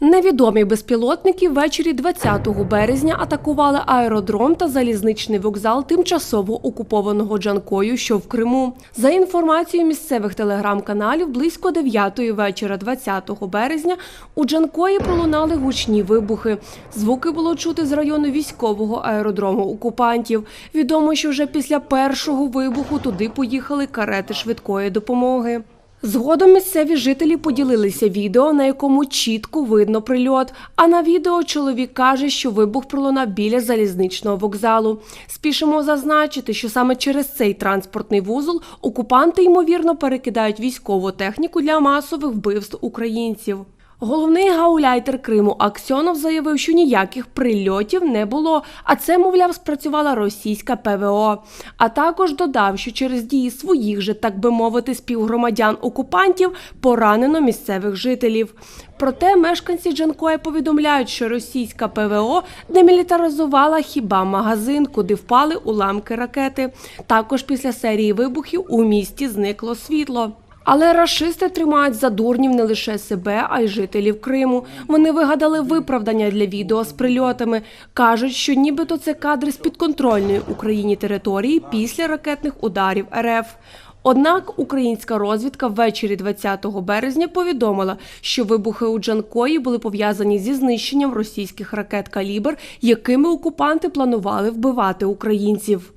Невідомі безпілотники ввечері 20 березня атакували аеродром та залізничний вокзал тимчасово окупованого Джанкою, що в Криму. За інформацією місцевих телеграм-каналів, близько 9 вечора 20 березня у Джанкої пролунали гучні вибухи. Звуки було чути з району військового аеродрому окупантів. Відомо, що вже після першого вибуху туди поїхали карети швидкої допомоги. Згодом місцеві жителі поділилися відео, на якому чітко видно прильот. А на відео чоловік каже, що вибух пролунав біля залізничного вокзалу. Спішимо зазначити, що саме через цей транспортний вузол окупанти ймовірно перекидають військову техніку для масових вбивств українців. Головний гауляйтер Криму Аксьонов заявив, що ніяких прильотів не було, а це, мовляв, спрацювала російська ПВО. А також додав, що через дії своїх же, так би мовити, співгромадян окупантів поранено місцевих жителів. Проте мешканці Джанкоя повідомляють, що російська ПВО демілітаризувала хіба магазин, куди впали уламки ракети. Також після серії вибухів у місті зникло світло. Але рашисти тримають за дурнів не лише себе, а й жителів Криму. Вони вигадали виправдання для відео з прильотами. кажуть, що нібито це кадри з підконтрольної Україні території після ракетних ударів РФ. Однак українська розвідка ввечері 20 березня повідомила, що вибухи у Джанкої були пов'язані зі знищенням російських ракет «Калібр», якими окупанти планували вбивати українців.